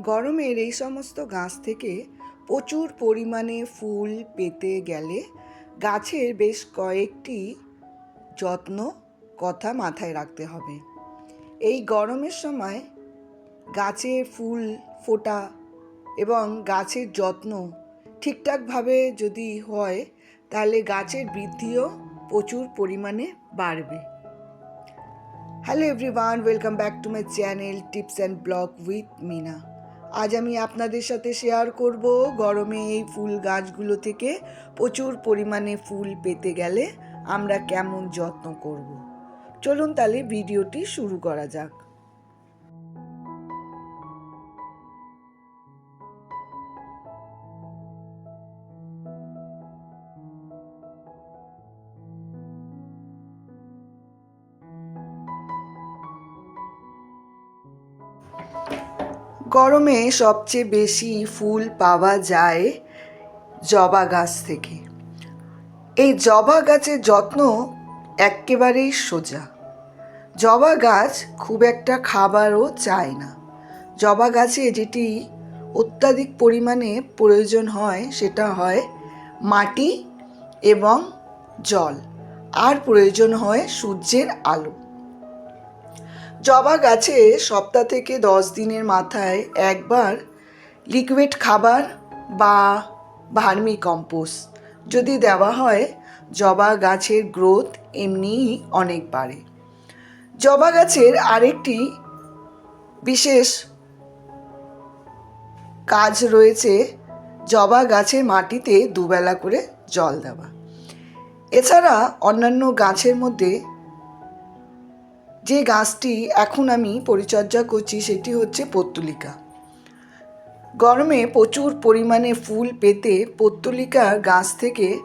গরমের এই সমস্ত গাছ থেকে প্রচুর পরিমাণে ফুল পেতে গেলে গাছের বেশ কয়েকটি যত্ন কথা মাথায় রাখতে হবে। এই গরমের সময় গাছের ফুল ফোটা এবং গাছের যত্ন ঠিকঠাকভাবে যদি হয়, তাহলে গাছের বৃদ্ধিও প্রচুর পরিমাণে বাড়বে। Hello everyone welcome back to my channel tips and blog with Meena আজ আমি আপনাদের সাথে শেয়ার করব গরমে এই ফুল গাছগুলো থেকে প্রচুর পরিমাণে ফুল পেতে গেলে আমরা কেমন যত্ন করব। চলুন তাহলে ভিডিওটি শুরু করা যাক। গরমে সবচেয়ে বেশি ফুল পাওয়া যায় জবা গাছ থেকে। এই জবা গাছের যত্ন একেবারেই সোজা। জবা গাছ খুব একটা খাবারও চায় না। জবা গাছে যেটি অত্যাধিক পরিমাণে প্রয়োজন হয় সেটা হয় মাটি এবং জল। আর প্রয়োজন হয় সূর্যের আলো। জবা গাছে সপ্তাহ থেকে দশ দিনের মাথায় একবার লিকুইড খাবার বা ভার্মি কম্পোস্ট। যদি দেওয়া হয়, জবা গাছের গ্রোথ এমনিই অনেক বাড়ে। জবা গাছের আরেকটি বিশেষ কাজ রয়েছে জবা গাছের মাটিতে দুবেলা করে জল দেওয়া। এছাড়া অন্যান্য গাছের মধ্যে যে গাছটি এখন আমি পরিচর্যা করছি সেটি হচ্ছে পত্তুলিকা। গরমে প্রচুর পরিমাণে ফুল পেতে পত্তুলিকা গাছ থেকে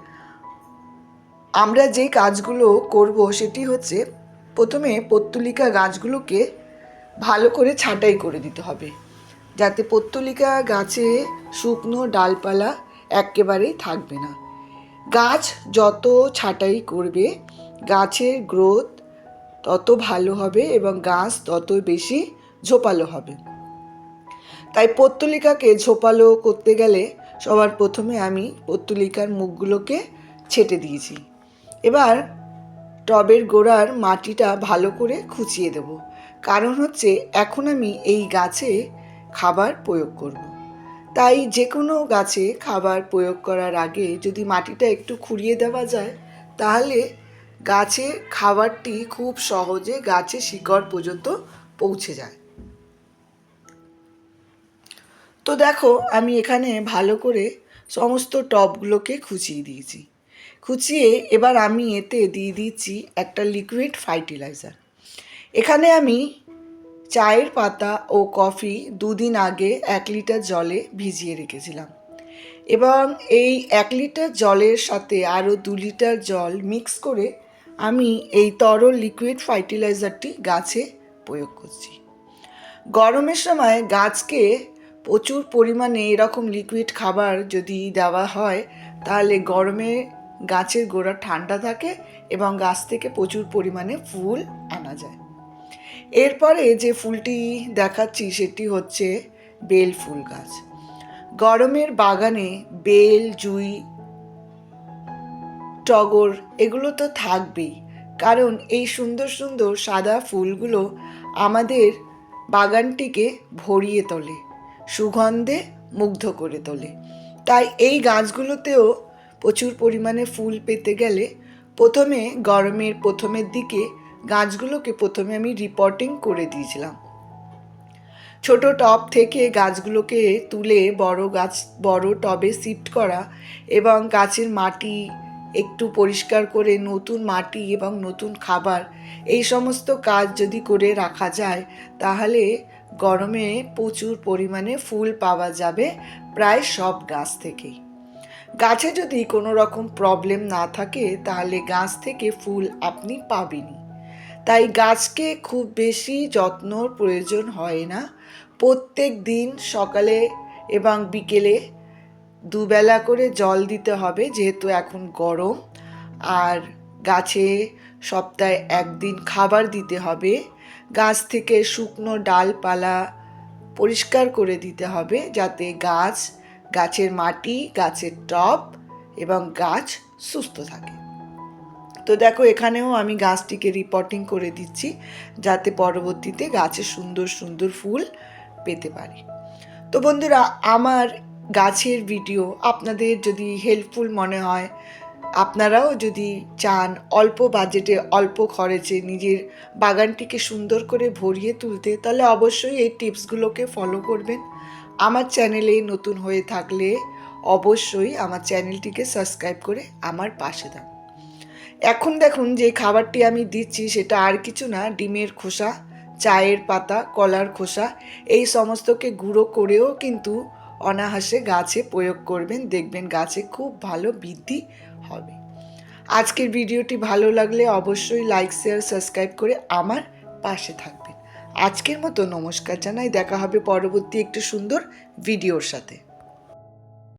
আমরা যে কাজগুলো করব সেটি হচ্ছে প্রথমে পত্তুলিকা গাছগুলোকে ভালো করে ছাঁটাই করে দিতে হবে। যাতে পত্তুলিকা গাছে শুকনো ডালপালা একেবারেই থাকবে না। গাছ যত ছাঁটাই করবে, গাছের গ্রোথ তত ভালো হবে এবং গাছ তত বেশি ঝোপালো হবে। তাই পত্তলিকাকে ঝোপালো করতে গেলে সবার প্রথমে আমি পত্তলিকার মুখগুলোকে ছেটে দিয়েছি। এবার টবের গোড়ার মাটিটা ভালো করে খুঁচিয়ে দেব। কারণ হচ্ছে এখন আমি এই গাছে খাবার প্রয়োগ করব। তাই যে কোনো গাছে খাবার প্রয়োগ করার আগে যদি মাটিটা একটু খুঁড়িয়ে দেওয়া যায়, তাহলে গাছের খাবারটি খুব সহজে গাছের শিকড় পর্যন্ত পৌঁছে যায়। তো দেখো, আমি এখানে ভালো করে সমস্ত টবগুলোকে খুঁচিয়ে দিয়েছি। খুঁচিয়ে এবার আমি এতে দিয়ে দিচ্ছি একটা লিকুইড ফার্টিলাইজার এখানে আমি চায়ের পাতা ও কফি দুদিন আগে এক লিটার জলে ভিজিয়ে রেখেছিলাম। এবং এই এক লিটার জলের সাথে আরও দু লিটার জল মিক্স করে আমি এই তরল লিকুইড ফার্টিলাইজারটি গাছে প্রয়োগ করছি। গরমের সময় গাছকে প্রচুর পরিমাণে এরকম লিকুইড খাবার যদি দেওয়া হয়, তাহলে গরমে গাছের গোড়া ঠান্ডা থাকে এবং গাছ থেকে প্রচুর পরিমাণে ফুল আনা যায়। এরপরে যে ফুলটি দেখাচ্ছি সেটি হচ্ছে বেল ফুল গাছ। গরমের বাগানে বেল, জুই টগর, এগুলো তো থাকবেই। কারণ এই সুন্দর সুন্দর সাদা ফুলগুলো আমাদের বাগানটিকে ভরিয়ে তোলে, সুগন্ধে মুগ্ধ করে তোলে। তাই এই গাছগুলোতেও প্রচুর পরিমাণে ফুল পেতে গেলে প্রথমে গরমের প্রথমের দিকে গাছগুলোকে প্রথমে আমি রিপোর্টিং করে দিয়েছিলাম। ছোট টব থেকে গাছগুলোকে তুলে বড় গাছ, বড় টবে শিফট করা এবং গাছের মাটি একটু পরিষ্কার করে নতুন মাটি এবং নতুন খাবার, এই সমস্ত কাজ যদি করে রাখা যায়, তাহলে গরমে প্রচুর পরিমাণে ফুল পাওয়া যাবে প্রায় সব গাছ থেকেই। গাছে যদি কোনো রকম প্রবলেম না থাকে, তাহলে গাছ থেকে ফুল আপনি পাবেনই। তাই গাছকে খুব বেশি যত্নর প্রয়োজন হয় না। প্রত্যেক দিন সকালে এবং বিকেলে দুবেলা করে জল দিতে হবে, যেহেতু এখন গরম। আর গাছে সপ্তাহে একদিন খাবার দিতে হবে। গাছ থেকে শুকনো ডালপালা পরিষ্কার করে দিতে হবে, যাতে গাছ, গাছের মাটি, গাছের টব এবং গাছ সুস্থ থাকে। তো দেখো, এখানেও আমি গাছটিকে রিপোর্টিং করে দিচ্ছি, যাতে পরবর্তীতে গাছে সুন্দর সুন্দর ফুল পেতে পারি। তো বন্ধুরা, আমার গাছের ভিডিও আপনাদের যদি হেল্পফুল মনে হয়, আপনারাও যদি চান অল্প বাজেটে অল্প খরচে নিজের বাগানটিকে সুন্দর করে ভরিয়ে তুলতে, তাহলে অবশ্যই এই টিপসগুলোকে ফলো করবেন। আমার চ্যানেলে নতুন হয়ে থাকলে অবশ্যই আমার চ্যানেলটিকে সাবস্ক্রাইব করে আমার পাশে থাকুন। এখন দেখুন যে খাবারটি আমি দিচ্ছি, সেটা আর কিছু না, ডিমের খোসা, চায়ের পাতা, কলার খোসা, এই সমস্তকে গুঁড়ো করেও কিন্তু অনাহাসে গাছে প্রয়োগ করবেন, দেখবেন গাছে খুব ভালো বৃদ্ধি হবে। আজকের ভিডিওটি ভালো লাগলে অবশ্যই লাইক শেয়ার সাবস্ক্রাইব করে আমার পাশে থাকবেন। আজকের মতো নমস্কার জানাই, দেখা হবে পরবর্তী একটি সুন্দর ভিডিওর সাথে।